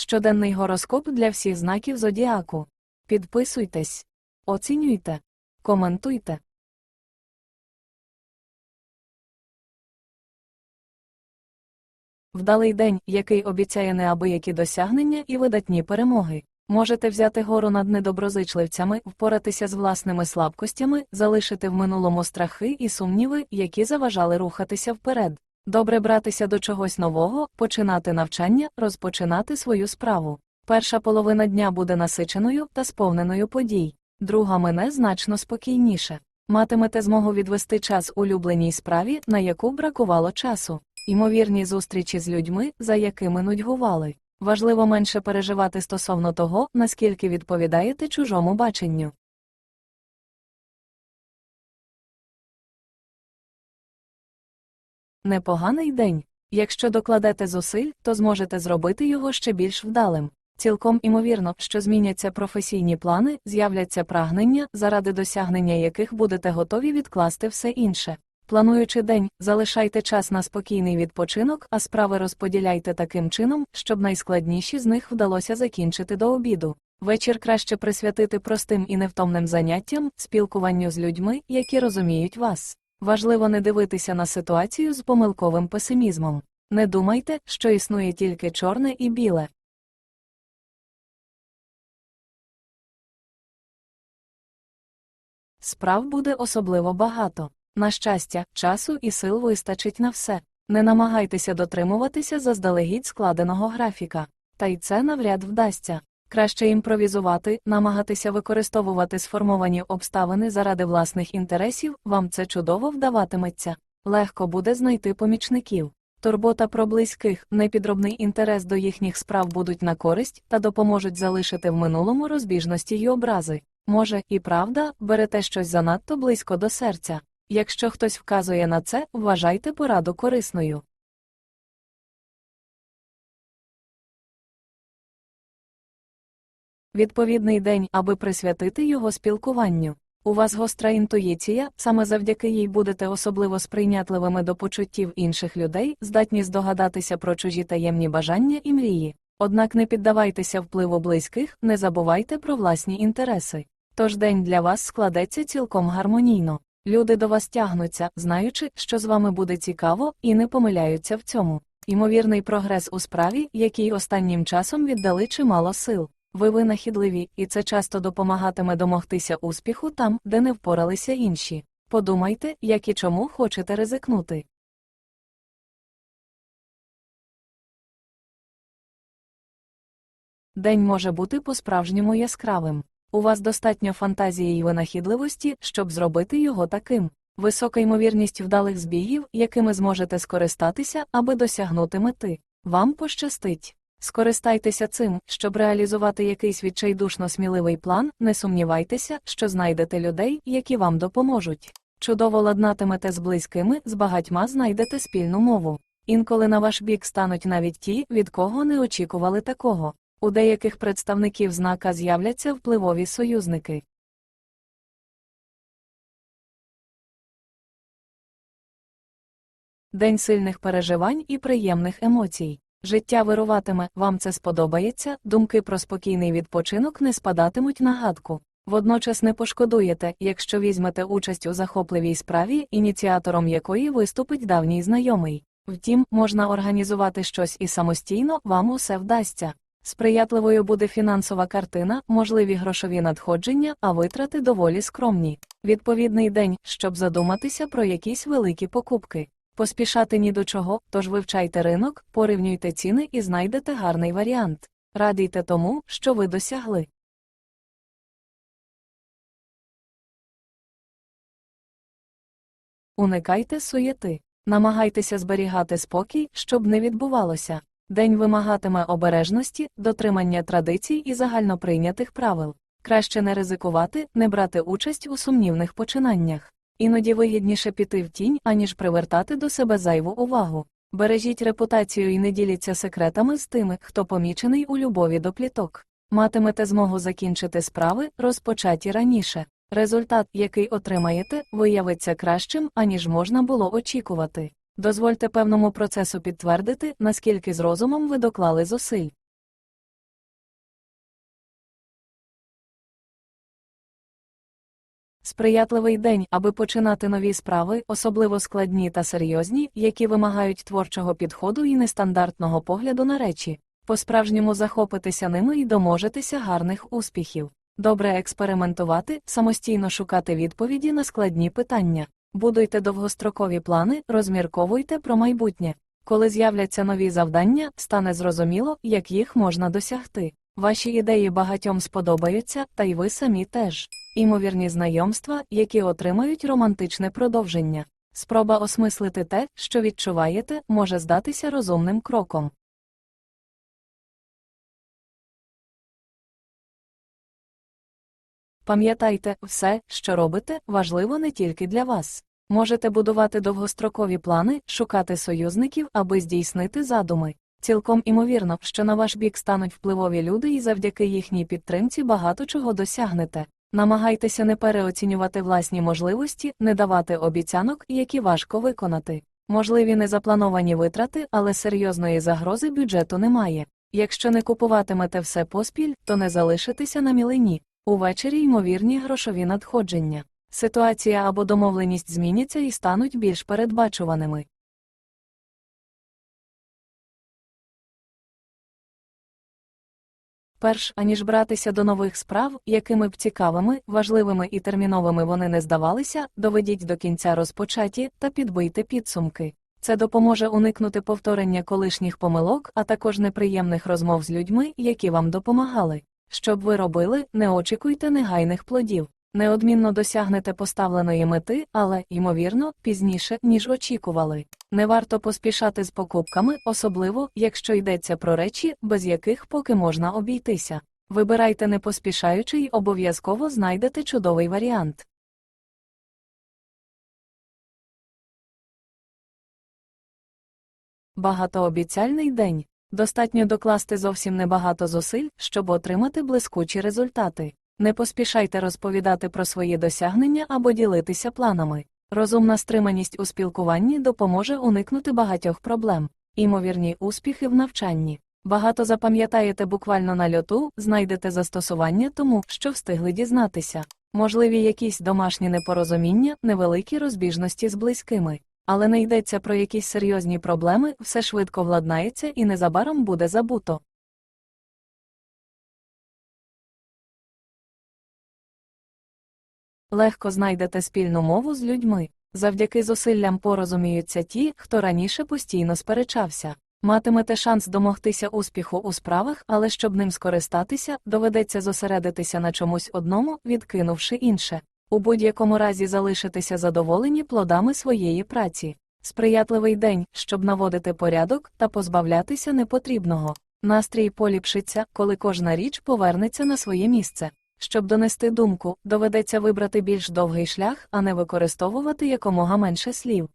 Щоденний гороскоп для всіх знаків зодіаку. Підписуйтесь, оцінюйте, коментуйте. Вдалий день, який обіцяє неабиякі досягнення і видатні перемоги. Можете взяти гору над недоброзичливцями, впоратися з власними слабкостями, залишити в минулому страхи і сумніви, які заважали рухатися вперед. Добре братися до чогось нового, починати навчання, розпочинати свою справу. Перша половина дня буде насиченою та сповненою подій, друга мине значно спокійніше. Матимете змогу відвести час улюбленій справі, на яку бракувало часу. Ймовірні зустрічі з людьми, за якими нудьгували. Важливо менше переживати стосовно того, наскільки відповідаєте чужому баченню. Непоганий день. Якщо докладете зусиль, то зможете зробити його ще більш вдалим. Цілком імовірно, що зміняться професійні плани, з'являться прагнення, заради досягнення яких будете готові відкласти все інше. Плануючи день, залишайте час на спокійний відпочинок, а справи розподіляйте таким чином, щоб найскладніші з них вдалося закінчити до обіду. Вечір краще присвятити простим і невтомним заняттям, спілкуванню з людьми, які розуміють вас. Важливо не дивитися на ситуацію з помилковим песимізмом. Не думайте, що існує тільки чорне і біле. Справ буде особливо багато. На щастя, часу і сил вистачить на все. Не намагайтеся дотримуватися заздалегідь складеного графіка, та й це навряд вдасться. Краще імпровізувати, намагатися використовувати сформовані обставини заради власних інтересів, вам це чудово вдаватиметься. Легко буде знайти помічників. Турбота про близьких, непідробний інтерес до їхніх справ будуть на користь та допоможуть залишити в минулому розбіжності й образи. Може, і правда, берете щось занадто близько до серця. Якщо хтось вказує на це, вважайте пораду корисною. Відповідний день, аби присвятити його спілкуванню. У вас гостра інтуїція, саме завдяки їй будете особливо сприйнятливими до почуттів інших людей, здатні здогадатися про чужі таємні бажання і мрії. Однак не піддавайтеся впливу близьких, не забувайте про власні інтереси. Тож день для вас складеться цілком гармонійно. Люди до вас тягнуться, знаючи, що з вами буде цікаво, і не помиляються в цьому. Ймовірний прогрес у справі, який останнім часом віддали чимало сил. Ви винахідливі, і це часто допомагатиме домогтися успіху там, де не впоралися інші. Подумайте, як і чому хочете ризикнути. День може бути по-справжньому яскравим. У вас достатньо фантазії й винахідливості, щоб зробити його таким. Висока ймовірність вдалих збігів, якими зможете скористатися, аби досягнути мети. Вам пощастить. Скористайтеся цим, щоб реалізувати якийсь відчайдушно сміливий план, не сумнівайтеся, що знайдете людей, які вам допоможуть. Чудово ладнатимете з близькими, з багатьма знайдете спільну мову. Інколи на ваш бік стануть навіть ті, від кого не очікували такого. У деяких представників знака з'являться впливові союзники. День сильних переживань і приємних емоцій. Життя вируватиме, вам це сподобається, думки про спокійний відпочинок не спадатимуть на гадку. Водночас не пошкодуєте, якщо візьмете участь у захопливій справі, ініціатором якої виступить давній знайомий. Втім, можна організувати щось і самостійно, вам усе вдасться. Сприятливою буде фінансова картина, можливі грошові надходження, а витрати доволі скромні. Відповідний день, щоб задуматися про якісь великі покупки. Поспішати ні до чого, тож вивчайте ринок, порівнюйте ціни і знайдете гарний варіант. Радійте тому, що ви досягли. Уникайте суєти. Намагайтеся зберігати спокій, щоб не відбувалося. День вимагатиме обережності, дотримання традицій і загальноприйнятих правил. Краще не ризикувати, не брати участь у сумнівних починаннях. Іноді вигідніше піти в тінь, аніж привертати до себе зайву увагу. Бережіть репутацію і не діліться секретами з тими, хто помічений у любові до пліток. Матимете змогу закінчити справи, розпочаті раніше. Результат, який отримаєте, виявиться кращим, аніж можна було очікувати. Дозвольте певному процесу підтвердити, наскільки з розумом ви доклали зусиль. Сприятливий день, аби починати нові справи, особливо складні та серйозні, які вимагають творчого підходу і нестандартного погляду на речі. По-справжньому захопитися ними і доможетеся гарних успіхів. Добре експериментувати, самостійно шукати відповіді на складні питання. Будуйте довгострокові плани, розмірковуйте про майбутнє. Коли з'являться нові завдання, стане зрозуміло, як їх можна досягти. Ваші ідеї багатьом сподобаються, та й ви самі теж. Імовірні знайомства, які отримають романтичне продовження. Спроба осмислити те, що відчуваєте, може здатися розумним кроком. Пам'ятайте, все, що робите, важливо не тільки для вас. Можете будувати довгострокові плани, шукати союзників, аби здійснити задуми. Цілком імовірно, що на ваш бік стануть впливові люди і завдяки їхній підтримці багато чого досягнете. Намагайтеся не переоцінювати власні можливості, не давати обіцянок, які важко виконати. Можливі незаплановані витрати, але серйозної загрози бюджету немає. Якщо не купуватимете все поспіль, то не залишитеся на мілині. Увечері ймовірні грошові надходження. Ситуація або домовленість зміняться і стануть більш передбачуваними. Перш аніж братися до нових справ, якими б цікавими, важливими і терміновими вони не здавалися, доведіть до кінця розпочаті та підбийте підсумки. Це допоможе уникнути повторення колишніх помилок, а також неприємних розмов з людьми, які вам допомагали. Щоб ви робили, не очікуйте негайних плодів. Неодмінно досягнете поставленої мети, але, ймовірно, пізніше, ніж очікували. Не варто поспішати з покупками, особливо, якщо йдеться про речі, без яких поки можна обійтися. Вибирайте не поспішаючи й обов'язково знайдете чудовий варіант. Багатообіцяльний день. Достатньо докласти зовсім небагато зусиль, щоб отримати блискучі результати. Не поспішайте розповідати про свої досягнення або ділитися планами. Розумна стриманість у спілкуванні допоможе уникнути багатьох проблем. Імовірні успіхи в навчанні. Багато запам'ятаєте буквально на льоту, знайдете застосування тому, що встигли дізнатися. Можливі якісь домашні непорозуміння, невеликі розбіжності з близькими. Але не йдеться про якісь серйозні проблеми, все швидко владнається і незабаром буде забуто. Легко знайдете спільну мову з людьми. Завдяки зусиллям порозуміються ті, хто раніше постійно сперечався. Матимете шанс домогтися успіху у справах, але щоб ним скористатися, доведеться зосередитися на чомусь одному, відкинувши інше. У будь-якому разі залишитеся задоволені плодами своєї праці. Сприятливий день, щоб наводити порядок та позбавлятися непотрібного. Настрій поліпшиться, коли кожна річ повернеться на своє місце. Щоб донести думку, доведеться вибрати більш довгий шлях, а не використовувати якомога менше слів.